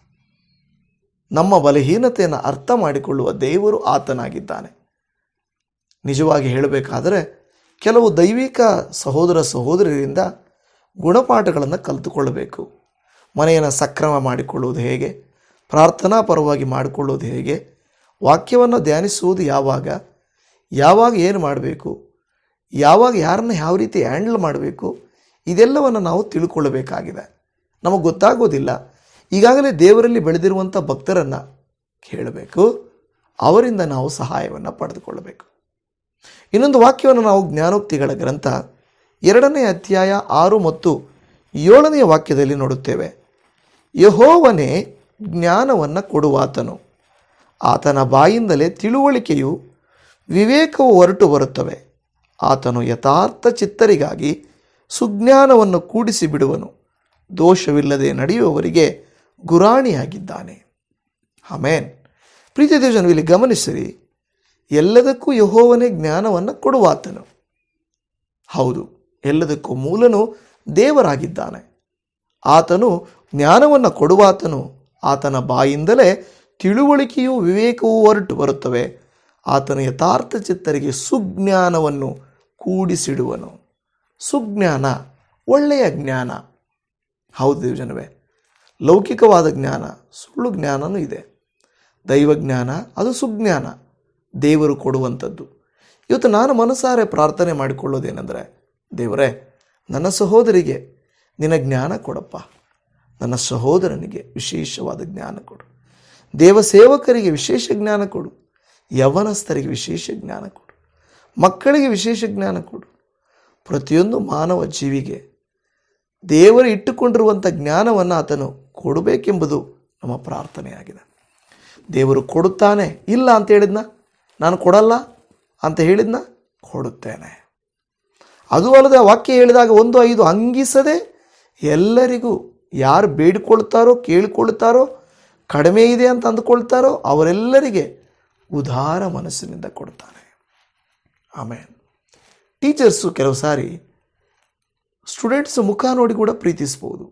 ನಮ್ಮ ಬಲಹೀನತೆಯನ್ನು ಅರ್ಥ ಮಾಡಿಕೊಳ್ಳುವ ದೇವರು ಆತನಾಗಿದ್ದಾನೆ. ನಿಜವಾಗಿ ಹೇಳಬೇಕಾದರೆ ಕೆಲವು ದೈವಿಕ ಸಹೋದರ ಸಹೋದರಿಯರಿಂದ ಗುಣಪಾಠಗಳನ್ನು ಕಲಿತುಕೊಳ್ಳಬೇಕು. ಮನೆಯನ್ನು ಸಕ್ರಮ ಮಾಡಿಕೊಳ್ಳುವುದು ಹೇಗೆ? ಪ್ರಾರ್ಥನಾ ಪರವಾಗಿ ಮಾಡಿಕೊಳ್ಳುವುದು ಹೇಗೆ? ವಾಕ್ಯವನ್ನು ಧ್ಯಾನಿಸುವುದು ಯಾವಾಗ? ಯಾವಾಗ ಏನು ಮಾಡಬೇಕು? ಯಾವಾಗ ಯಾರನ್ನ ಯಾವ ರೀತಿ ಹ್ಯಾಂಡಲ್ ಮಾಡಬೇಕು? ಇದೆಲ್ಲವನ್ನು ನಾವು ತಿಳ್ಕೊಳ್ಳಬೇಕಾಗಿದೆ ನಮಗೆ ಗೊತ್ತಾಗೋದಿಲ್ಲ. ಈಗಾಗಲೇ ದೇವರಲ್ಲಿ ಬೆಳೆದಿರುವಂಥ ಭಕ್ತರನ್ನು ಕೇಳಬೇಕು. ಅವರಿಂದ ನಾವು ಸಹಾಯವನ್ನು ಪಡೆದುಕೊಳ್ಳಬೇಕು. ಇನ್ನೊಂದು ವಾಕ್ಯವನ್ನು ನಾವು ಜ್ಞಾನೋಕ್ತಿಗಳ ಗ್ರಂಥ ಎರಡನೇ ಅಧ್ಯಾಯ ಆರು ಮತ್ತು ಏಳನೆಯ ವಾಕ್ಯದಲ್ಲಿ ನೋಡುತ್ತೇವೆ. ಯಹೋವನೇ ಜ್ಞಾನವನ್ನು ಕೊಡುವಾತನು. ಆತನ ಬಾಯಿಂದಲೇ ತಿಳುವಳಿಕೆಯು ವಿವೇಕವು ಹೊರಟು ಬರುತ್ತವೆ. ಆತನು ಯಥಾರ್ಥ ಚಿತ್ತರಿಗಾಗಿ ಸುಜ್ಞಾನವನ್ನು ಕೂಡಿಸಿ ಬಿಡುವನು ದೋಷವಿಲ್ಲದೆ ನಡೆಯುವವರಿಗೆ ಗುರಾಣಿಯಾಗಿದ್ದಾನೆ. ಹಮೇನ್ ಪ್ರೀತಿ ದೇವಜನು ಇಲ್ಲಿ ಗಮನಿಸಿರಿ, ಎಲ್ಲದಕ್ಕೂ ಯಹೋವನೇ ಜ್ಞಾನವನ್ನು ಕೊಡುವಾತನು. ಹೌದು, ಎಲ್ಲದಕ್ಕೂ ಮೂಲನು ದೇವರಾಗಿದ್ದಾನೆ. ಆತನು ಜ್ಞಾನವನ್ನು ಕೊಡುವಾತನು. ಆತನ ಬಾಯಿಂದಲೇ ತಿಳುವಳಿಕೆಯೂ ವಿವೇಕವೂ ಹೊರಟು ಬರುತ್ತವೆ. ಆತನ ಯಥಾರ್ಥ ಚಿತ್ತರಿಗೆ ಸುಜ್ಞಾನವನ್ನು ಕೂಡಿಸಿಡುವನು. ಸುಜ್ಞಾನ, ಒಳ್ಳೆಯ ಜ್ಞಾನ. ಹೌದು ಜನವೇ ಲೌಕಿಕವಾದ ಜ್ಞಾನ, ಸುಳ್ಳು ಜ್ಞಾನನೂ ಇದೆ. ದೈವ ಜ್ಞಾನ, ಅದು ಸುಜ್ಞಾನ. ದೇವರು ಕೊಡುವಂಥದ್ದು. ಇವತ್ತು ನಾನು ಮನಸಾರೆ ಪ್ರಾರ್ಥನೆ ಮಾಡಿಕೊಳ್ಳೋದೇನೆಂದರೆ, ದೇವರೇ, ನನ್ನ ಸಹೋದರಿಗೆ ನಿನ್ನ ಜ್ಞಾನ ಕೊಡಪ್ಪ. ನನ್ನ ಸಹೋದರನಿಗೆ ವಿಶೇಷವಾದ ಜ್ಞಾನ ಕೊಡು. ದೇವ ಸೇವಕರಿಗೆ ವಿಶೇಷ ಜ್ಞಾನ ಕೊಡು. ಯವನಸ್ಥರಿಗೆ ವಿಶೇಷ ಜ್ಞಾನ ಕೊಡು. ಮಕ್ಕಳಿಗೆ ವಿಶೇಷ ಜ್ಞಾನ ಕೊಡು. ಪ್ರತಿಯೊಂದು ಮಾನವ ಜೀವಿಗೆ ದೇವರು ಇಟ್ಟುಕೊಂಡಿರುವಂಥ ಜ್ಞಾನವನ್ನು ಆತನು ಕೊಡಬೇಕೆಂಬುದು ನಮ್ಮ ಪ್ರಾರ್ಥನೆಯಾಗಿದೆ. ದೇವರು ಕೊಡುತ್ತಾನೆ, ಇಲ್ಲ ಅಂತ ಹೇಳಿದ್ನ, ನಾನು ಕೊಡಲ್ಲ ಅಂತ ಹೇಳಿದ್ನ, ಕೊಡುತ್ತೇನೆ. ಅದು ಅಲ್ಲದೆ ವಾಕ್ಯ ಹೇಳಿದಾಗ ಒಂದು ಐದು ಅಂಗಿಸದೆ ಎಲ್ಲರಿಗೂ ಯಾರು ಬೇಡಿಕೊಳ್ತಾರೋ ಕೇಳಿಕೊಳ್ತಾರೋ ಕಡಿಮೆ ಇದೆ ಅಂತ ಅಂದುಕೊಳ್ತಾರೋ, ಅವರೆಲ್ಲರಿಗೆ ಉದಾರ ಮನಸ್ಸಿನಿಂದ ಕೊಡ್ತಾನೆ ಆಮೇಲೆ ಟೀಚರ್ಸು ಕೆಲವು ಸಾರಿ ಸ್ಟೂಡೆಂಟ್ಸ್ ಮುಖ ನೋಡಿ ಕೂಡ ಪ್ರೀತಿಸ್ಬೋದು.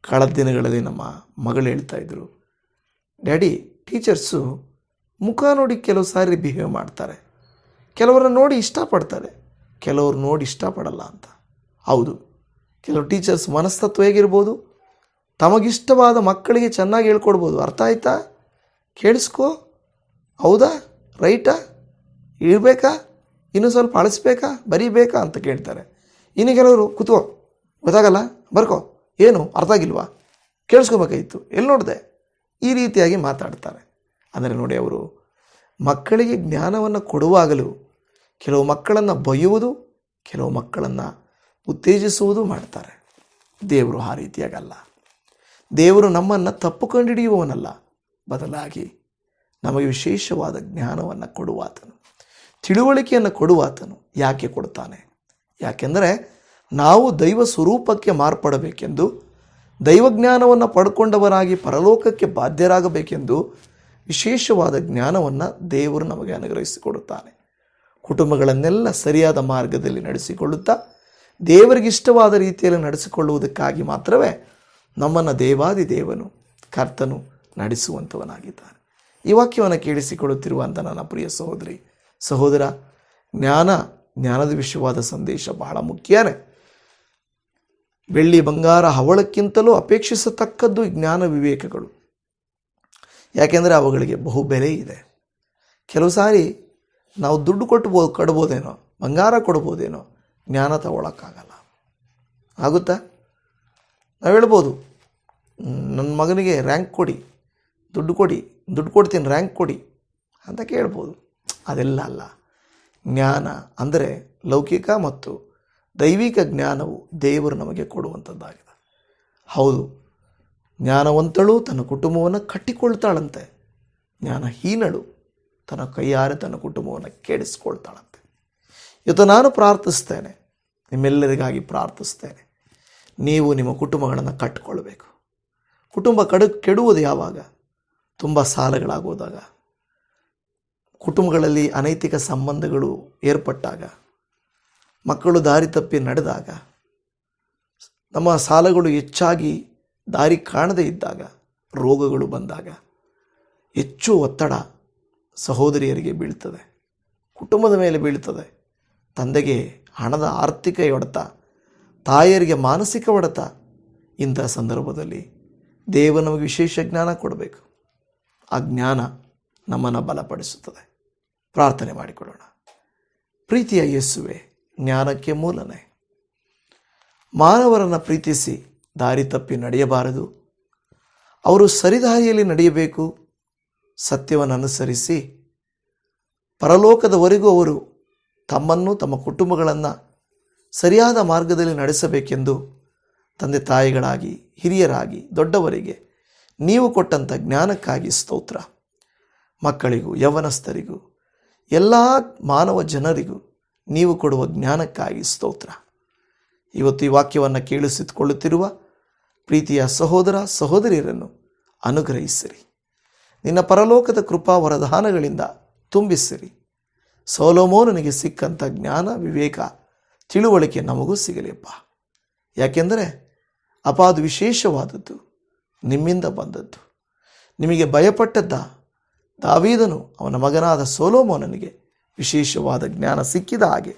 ಕಳೆದ ದಿನಗಳಲ್ಲಿ ನಮ್ಮ ಮಗಳು ಹೇಳ್ತಾ ಇದ್ರು, ಡ್ಯಾಡಿ, ಟೀಚರ್ಸು ಮುಖ ನೋಡಿ ಕೆಲವು ಸಾರಿ ಬಿಹೇವ್ ಮಾಡ್ತಾರೆ. ಕೆಲವರನ್ನ ನೋಡಿ ಇಷ್ಟಪಡ್ತಾರೆ. ಕೆಲವರು ನೋಡಿ ಇಷ್ಟಪಡಲ್ಲ ಅಂತ. ಹೌದು, ಕೆಲವು ಟೀಚರ್ಸ್ ಮನಸ್ತತ್ವ ಹೇಗಿರ್ಬೋದು? ತಮಗಿಷ್ಟವಾದ ಮಕ್ಕಳಿಗೆ ಚೆನ್ನಾಗಿ ಹೇಳ್ಕೊಡ್ಬೋದು. ಅರ್ಥ ಆಯ್ತಾ? ಕೇಳಿಸ್ಕೋ. ಹೌದಾ? ರೈಟಾ? ಇರಬೇಕಾ ಇನ್ನೂ ಸ್ವಲ್ಪ ಅಳಿಸ್ಬೇಕಾ? ಬರೀಬೇಕಾ? ಅಂತ ಕೇಳ್ತಾರೆ. ಇನ್ನು ಕೆಲವರು ಕೂತ್ಕೋ. ಗೊತ್ತಾಗಲ್ಲ? ಬರ್ಕೋ. ಏನು? ಅರ್ಥ ಆಗಿಲ್ವಾ? ಕೇಳಿಸ್ಕೋಬೇಕಾಗಿತ್ತು. ಎಲ್ಲಿ ನೋಡಿದೆ? ಈ ರೀತಿಯಾಗಿ ಮಾತಾಡ್ತಾರೆ. ಅಂದರೆ ನೋಡಿ ಅವರು, ಮಕ್ಕಳಿಗೆ ಜ್ಞಾನವನ್ನು ಕೊಡುವಾಗಲೂ ಕೆಲವು ಮಕ್ಕಳನ್ನು ಬಯ್ಯುವುದು, ಕೆಲವು ಮಕ್ಕಳನ್ನು ಉತ್ತೇಜಿಸುವುದು ಮಾಡ್ತಾರೆ. ದೇವರು ಆ ರೀತಿಯಾಗಲ್ಲ. ದೇವರು ನಮ್ಮನ್ನು ತಪ್ಪು ಕಂಡುಹಿಡಿಯುವವನಲ್ಲ ಬದಲಾಗಿ ನಮಗೆ ವಿಶೇಷವಾದ ಜ್ಞಾನವನ್ನು ಕೊಡುವಾತನು. ತಿಳುವಳಿಕೆಯನ್ನು ಕೊಡುವಾತನು. ಯಾಕೆ ಕೊಡ್ತಾನೆ? ಯಾಕೆಂದರೆ ನಾವು ದೈವ ಸ್ವರೂಪಕ್ಕೆ ಮಾರ್ಪಡಬೇಕೆಂದು, ದೈವಜ್ಞಾನವನ್ನು ಪಡ್ಕೊಂಡವರಾಗಿ ಪರಲೋಕಕ್ಕೆ ಬಾಧ್ಯರಾಗಬೇಕೆಂದು ವಿಶೇಷವಾದ ಜ್ಞಾನವನ್ನು ದೇವರು ನಮಗೆ ಅನುಗ್ರಹಿಸಿಕೊಡುತ್ತಾನೆ. ಕುಟುಂಬಗಳನ್ನೆಲ್ಲ ಸರಿಯಾದ ಮಾರ್ಗದಲ್ಲಿ ನಡೆಸಿಕೊಳ್ಳುತ್ತಾ, ದೇವರಿಗಿಷ್ಟವಾದ ರೀತಿಯಲ್ಲಿ ನಡೆಸಿಕೊಳ್ಳುವುದಕ್ಕಾಗಿ ಮಾತ್ರವೇ ನಮ್ಮನ್ನು ದೇವಾದಿ ದೇವನು, ಕರ್ತನು ನಡೆಸುವಂಥವನಾಗಿದ್ದಾನೆ ಈ ವಾಕ್ಯವನ್ನು ಕೇಳಿಸಿಕೊಳ್ಳುತ್ತಿರುವಂಥ ನನ್ನ ಪ್ರಿಯ ಸಹೋದರಿ, ಸಹೋದರ, ಜ್ಞಾನ, ಜ್ಞಾನದ ವಿಷಯವಾದ ಸಂದೇಶ ಬಹಳ ಮುಖ್ಯನೇ. ಬೆಳ್ಳಿ ಬಂಗಾರ ಹವಳಕ್ಕಿಂತಲೂ ಅಪೇಕ್ಷಿಸತಕ್ಕದ್ದು ಜ್ಞಾನ ವಿವೇಕಗಳು. ಯಾಕೆಂದರೆ ಅವುಗಳಿಗೆ ಬಹು ಬೆಲೆ ಇದೆ. ಕೆಲವು ಸಾರಿ ನಾವು ದುಡ್ಡು ಕೊಟ್ಟು ಬೋ ಕೊಡ್ಬೋದೇನೋ ಬಂಗಾರ ಕೊಡ್ಬೋದೇನೋ, ಜ್ಞಾನ ತಗೊಳಕ್ಕಾಗಲ್ಲ. ಆಗುತ್ತಾ? ನಾವು ಹೇಳ್ಬೋದು ನನ್ನ ಮಗನಿಗೆ ರ್ಯಾಂಕ್ ಕೊಡಿ, ದುಡ್ಡು ಕೊಡಿ, ದುಡ್ಡು ಕೊಡ್ತೀನಿ ರ್ಯಾಂಕ್ ಕೊಡಿ ಅಂತ ಕೇಳ್ಬೋದು. ಅದೆಲ್ಲ ಅಲ್ಲ. ಜ್ಞಾನ ಅಂದರೆ ಲೌಕಿಕ ಮತ್ತು ದೈವಿಕ ಜ್ಞಾನವು ದೇವರು ನಮಗೆ ಕೊಡುವಂಥದ್ದಾಗಿದೆ. ಹೌದು, ಜ್ಞಾನವಂತಳು ತನ್ನ ಕುಟುಂಬವನ್ನು ಕಟ್ಟಿಕೊಳ್ತಾಳಂತೆ. ಜ್ಞಾನಹೀನಳು ತನ್ನ ಕೈಯಾರೆ ತನ್ನ ಕುಟುಂಬವನ್ನು ಕೆಡಿಸ್ಕೊಳ್ತಾಳಂತೆ. ಇವತ್ತು ನಾನು ಪ್ರಾರ್ಥಿಸ್ತೇನೆ, ನಿಮ್ಮೆಲ್ಲರಿಗಾಗಿ ಪ್ರಾರ್ಥಿಸ್ತೇನೆ. ನೀವು ನಿಮ್ಮ ಕುಟುಂಬಗಳನ್ನು ಕಟ್ಟಿಕೊಳ್ಬೇಕು. ಕುಟುಂಬ ಕಡು, ಕೆಡುವುದು ಯಾವಾಗ? ತುಂಬ ಸಾಲಗಳಾಗೋದಾಗ. ಕುಟುಂಬಗಳಲ್ಲಿ ಅನೈತಿಕ ಸಂಬಂಧಗಳು ಏರ್ಪಟ್ಟಾಗ ಮಕ್ಕಳು ದಾರಿ ತಪ್ಪಿ ನಡೆದಾಗ, ನಮ್ಮ ಸಾಲಗಳು ಹೆಚ್ಚಾಗಿ ದಾರಿ ಕಾಣದೇ ಇದ್ದಾಗ, ರೋಗಗಳು ಬಂದಾಗ ಹೆಚ್ಚು ಒತ್ತಡ ಸಹೋದರಿಯರಿಗೆ ಬೀಳ್ತದೆ, ಕುಟುಂಬದ ಮೇಲೆ ಬೀಳ್ತದೆ, ತಂದೆಗೆ ಹಣದ ಆರ್ಥಿಕ ಹೊಡೆತ ತಾಯಿಯರಿಗೆ ಮಾನಸಿಕ ಹೊಡೆತ ಇಂಥ ಸಂದರ್ಭದಲ್ಲಿ ದೇವ ನಮಗೆ ವಿಶೇಷ ಜ್ಞಾನ ಕೊಡಬೇಕು. ಆ ಜ್ಞಾನ ನಮ್ಮನ್ನು ಬಲಪಡಿಸುತ್ತದೆ. ಪ್ರಾರ್ಥನೆ ಮಾಡಿಕೊಳ್ಳೋಣ. ಪ್ರೀತಿಯ ಯೇಸುವೆ ಜ್ಞಾನಕ್ಕೆ ಮೂಲನೇ. ಮಾನವರನ್ನು ಪ್ರೀತಿಸಿ ದಾರಿ ತಪ್ಪಿ ನಡೆಯಬಾರದು. ಅವರು ಸರಿದಾರಿಯಲ್ಲಿ ನಡೆಯಬೇಕು. ಸತ್ಯವನ್ನು ಅನುಸರಿಸಿ ಪರಲೋಕದವರೆಗೂ ಅವರು ತಮ್ಮನ್ನು ತಮ್ಮ ಕುಟುಂಬಗಳನ್ನು ಸರಿಯಾದ ಮಾರ್ಗದಲ್ಲಿ ನಡೆಸಬೇಕೆಂದು ತಂದೆ ತಾಯಿಗಳಾಗಿ, ಹಿರಿಯರಾಗಿ, ದೊಡ್ಡವರಿಗೆ ನೀವು ಕೊಟ್ಟಂಥ ಜ್ಞಾನಕ್ಕಾಗಿ ಸ್ತೋತ್ರ. ಮಕ್ಕಳಿಗೂ, ಯೌವನಸ್ಥರಿಗೂ, ಎಲ್ಲ ಮಾನವ ಜನರಿಗೂ ನೀವು ಕೊಡುವ ಜ್ಞಾನಕ್ಕಾಗಿ ಸ್ತೋತ್ರ. ಇವತ್ತು ಈ ವಾಕ್ಯವನ್ನು ಕೇಳಿಸಿಕೊಳ್ಳುತ್ತಿರುವ ಪ್ರೀತಿಯ ಸಹೋದರ ಸಹೋದರಿಯರನ್ನು ಅನುಗ್ರಹಿಸಿರಿ. ನಿನ್ನ ಪರಲೋಕದ ಕೃಪಾ ವರದಾನಗಳಿಂದ ತುಂಬಿಸಿರಿ. ಸೋಲೋಮೋನನಿಗೆ ಸಿಕ್ಕಂಥ ಜ್ಞಾನ, ವಿವೇಕ, ತಿಳುವಳಿಕೆ ನಮಗೂ ಸಿಗಲಿಪ್ಪ. ಯಾಕೆಂದರೆ ಅಪ ಅದು ವಿಶೇಷವಾದದ್ದು ನಿಮ್ಮಿಂದ ಬಂದದ್ದು. ನಿಮಗೆ ಭಯಪಟ್ಟದ್ದ ದಾವೀದನು ಅವನ ಮಗನಾದ ಸೋಲೋಮೋನನಿಗೆ ವಿಶೇಷವಾದ ಜ್ಞಾನ ಸಿಕ್ಕಿದ ಹಾಗೆ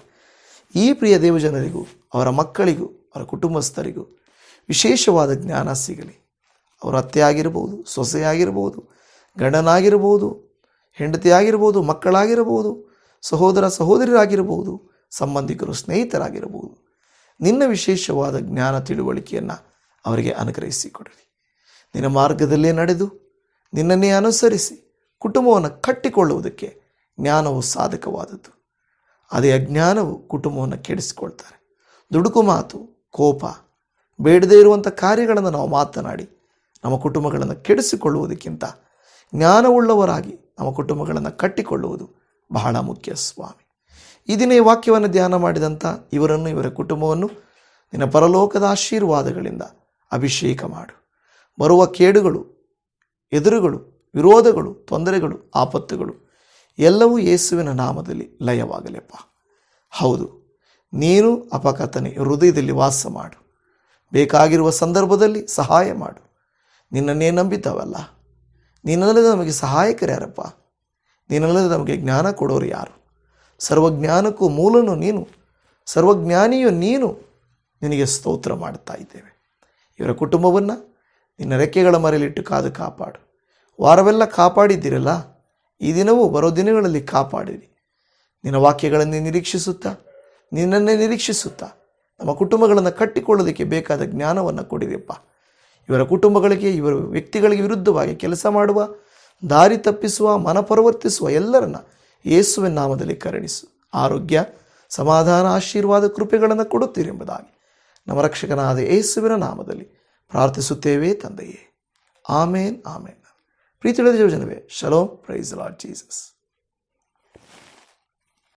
ಈ ಪ್ರಿಯ ದೇವಜನರಿಗೂ, ಅವರ ಮಕ್ಕಳಿಗೂ, ಅವರ ಕುಟುಂಬಸ್ಥರಿಗೂ ವಿಶೇಷವಾದ ಜ್ಞಾನ ಸಿಗಲಿ. ಅವರ ಅತ್ತೆ ಆಗಿರ್ಬೋದು ಸೊಸೆಯಾಗಿರ್ಬೋದು, ಗಂಡನಾಗಿರ್ಬೋದು, ಹೆಂಡತಿಯಾಗಿರ್ಬೋದು, ಮಕ್ಕಳಾಗಿರ್ಬೋದು, ಸಹೋದರ ಸಹೋದರಿಯರಾಗಿರ್ಬೋದು ಸಂಬಂಧಿಕರು ಸ್ನೇಹಿತರಾಗಿರಬಹುದು ನಿನ್ನ ವಿಶೇಷವಾದ ಜ್ಞಾನ ತಿಳುವಳಿಕೆಯನ್ನು ಅವರಿಗೆ ಅನುಗ್ರಹಿಸಿಕೊಡಲಿ ನಿನ್ನ ಮಾರ್ಗದಲ್ಲೇ ನಡೆದು ನಿನ್ನನ್ನೇ ಅನುಸರಿಸಿ ಕುಟುಂಬವನ್ನು ಕಟ್ಟಿಕೊಳ್ಳುವುದಕ್ಕೆ ಜ್ಞಾನವು ಸಾಧಕವಾದದ್ದು. ಅದೇ ಅಜ್ಞಾನವು ಕುಟುಂಬವನ್ನು ಕೆಡಿಸಿಕೊಳ್ತಾರೆ. ದುಡುಕು ಮಾತು, ಕೋಪ, ಬೇಡದೇ ಇರುವಂಥ ಕಾರ್ಯಗಳನ್ನು ನಾವು ಮಾತನಾಡಿ ನಮ್ಮ ಕುಟುಂಬಗಳನ್ನು ಕೆಡಿಸಿಕೊಳ್ಳುವುದಕ್ಕಿಂತ ಜ್ಞಾನವುಳ್ಳವರಾಗಿ ನಮ್ಮ ಕುಟುಂಬಗಳನ್ನು ಕಟ್ಟಿಕೊಳ್ಳುವುದು ಬಹಳ ಮುಖ್ಯ ಸ್ವಾಮಿ. ಈ ಈ ವಾಕ್ಯವನ್ನು ಧ್ಯಾನ ಮಾಡಿದಂಥ ಇವರನ್ನು, ಇವರ ಕುಟುಂಬವನ್ನು ನಿನ್ನ ಪರಲೋಕದ ಆಶೀರ್ವಾದಗಳಿಂದ ಅಭಿಷೇಕ ಮಾಡು. ಬರುವ ಕೇಡುಗಳು, ಎದುರುಗಳು, ವಿರೋಧಗಳು, ತೊಂದರೆಗಳು, ಆಪತ್ತುಗಳು ಎಲ್ಲವೂ ಯೇಸುವಿನ ನಾಮದಲ್ಲಿ ಲಯವಾಗಲಿಪ್ಪ. ಹೌದು, ನೀನು ಅಪಕಥನೆ ಹೃದಯದಲ್ಲಿ ವಾಸ ಮಾಡು. ಬೇಕಾಗಿರುವ ಸಂದರ್ಭದಲ್ಲಿ ಸಹಾಯ ಮಾಡು. ನಿನ್ನನ್ನೇ ನಂಬಿದ್ದಾವಲ್ಲ. ನೀನಲ್ಲದೆ ನಮಗೆ ಸಹಾಯಕರ್ಯಾರಪ್ಪ ನೀನಲ್ಲದೆ ನಮಗೆ ಜ್ಞಾನ ಕೊಡೋರು ಯಾರು? ಸರ್ವಜ್ಞಾನಕ್ಕೂ ಮೂಲನು ನೀನು. ಸರ್ವಜ್ಞಾನಿಯು ನೀನು. ನಿನಗೆ ಸ್ತೋತ್ರ ಮಾಡ್ತಾ ಇದ್ದೇವೆ. ಇವರ ಕುಟುಂಬವನ್ನು ನಿನ್ನ ರೆಕ್ಕೆಗಳ ಮರೆಯಲ್ಲಿಟ್ಟು ಕಾದು ಕಾಪಾಡು. ವಾರವೆಲ್ಲ ಕಾಪಾಡಿದ್ದೀರಲ್ಲ? ಈ ದಿನವೂ ಬರೋ ದಿನಗಳಲ್ಲಿ ಕಾಪಾಡಿರಿ. ನಿನ್ನ ವಾಕ್ಯಗಳನ್ನೇ ನಿರೀಕ್ಷಿಸುತ್ತಾ, ನಿನ್ನನ್ನೇ ನಿರೀಕ್ಷಿಸುತ್ತಾ, ನಮ್ಮ ಕುಟುಂಬಗಳನ್ನು ಕಟ್ಟಿಕೊಳ್ಳೋದಕ್ಕೆ ಬೇಕಾದ ಜ್ಞಾನವನ್ನು ಕೊಡಿರಿಪ್ಪ. ಇವರ ಕುಟುಂಬಗಳಿಗೆ, ಇವರ ವ್ಯಕ್ತಿಗಳಿಗೆ ವಿರುದ್ಧವಾಗಿ ಕೆಲಸ ಮಾಡುವ, ದಾರಿ ತಪ್ಪಿಸುವ, ಮನಪರಿವರ್ತಿಸುವ ಎಲ್ಲರನ್ನ ಯೇಸುವಿನ ನಾಮದಲ್ಲಿ ಕರುಣಿಸು. ಆರೋಗ್ಯ, ಸಮಾಧಾನ, ಆಶೀರ್ವಾದ ಕೃಪೆಗಳನ್ನು ಕೊಡುತ್ತೀರಿ ಎಂಬುದಾಗಿ ನಮ್ಮ ರಕ್ಷಕನಾದ ಯೇಸುವಿನ ನಾಮದಲ್ಲಿ ಪ್ರಾರ್ಥಿಸುತ್ತೇವೆ ತಂದೆಯೇ. ಆಮೇನ್ ಆಮೇನ್. Preach the children away. Shalom. Praise the Lord Jesus.